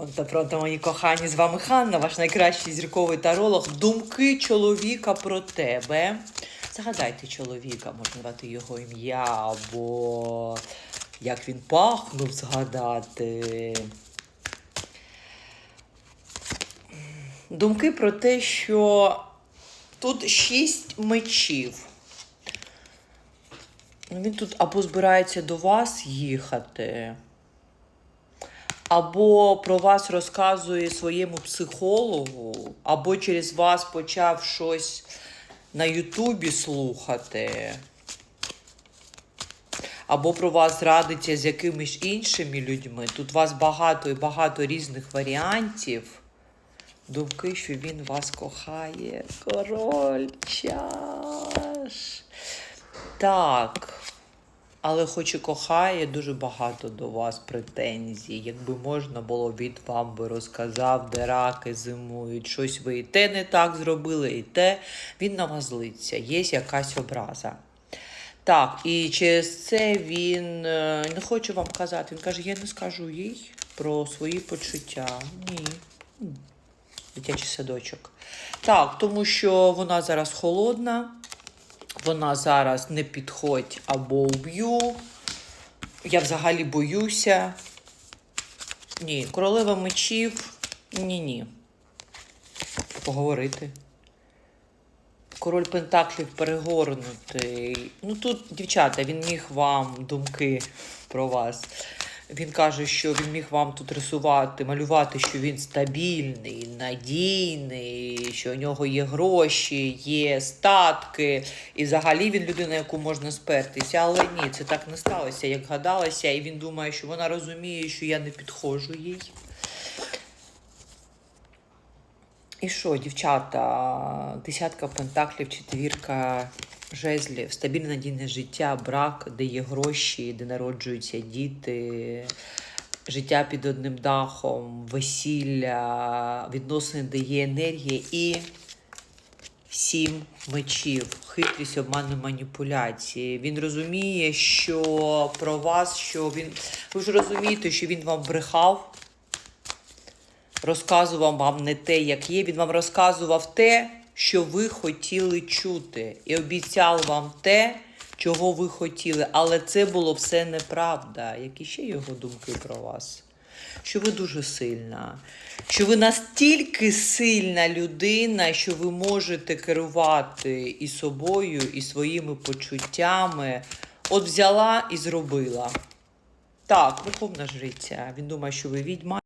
Пронто, мої кохані, з вами Ханна, ваш найкращий зірковий таролог. Думки чоловіка про тебе. Загадайте чоловіка, можна назвати його ім'я, або як він пахнув, згадати. Думки про те, що тут шість мечів. Він тут або збирається до вас їхати, або про вас розказує своєму психологу, або через вас почав щось на Ютубі слухати, або про вас радиться з якимись іншими людьми. Тут у вас багато і багато різних варіантів. Думки, що він вас кохає. Король чаш. Так. Але хоч і кохає, дуже багато до вас претензій. Якби можна було, він вам би розказав, де раки зимують, щось ви і те не так зробили, і те. Він на вас злиться, є якась образа. Так, і через це він е, не хоче вам казати. Він каже, я не скажу їй про свої почуття. Ні. Дитячий садочок. Так, тому що вона зараз холодна, вона зараз не підходь або уб'ю. Я взагалі боюся. Ні, королева мечів. Ні-ні. Поговорити. Король Пентаклів перегорнутий. Ну тут, дівчата, він міг вам думки про вас. Він каже, що він міг вам тут рисувати, малювати, що він стабільний, надійний, що у нього є гроші, є статки. І взагалі він людина, яку можна спертися. Але ні, це так не сталося, як гадалося. І він думає, що вона розуміє, що я не підходжу їй. І що, дівчата, десятка пентаклів, четвірка жезлів, стабільне надійне життя, брак, де є гроші, де народжуються діти, життя під одним дахом, весілля, відносини, де є енергія і сім мечів, хитрість, обман маніпуляції. Він розуміє, що про вас, що він. Ви ж розумієте, що він вам брехав розказував вам не те, як є. Він вам розказував те, що ви хотіли чути, і обіцяв вам те, чого ви хотіли. Але це було все неправда. Які ще його думки про вас? Що ви дуже сильна, що ви настільки сильна людина, що ви можете керувати і собою, і своїми почуттями. От взяла і зробила. Так, верховна жриця. Він думає, що ви відьма.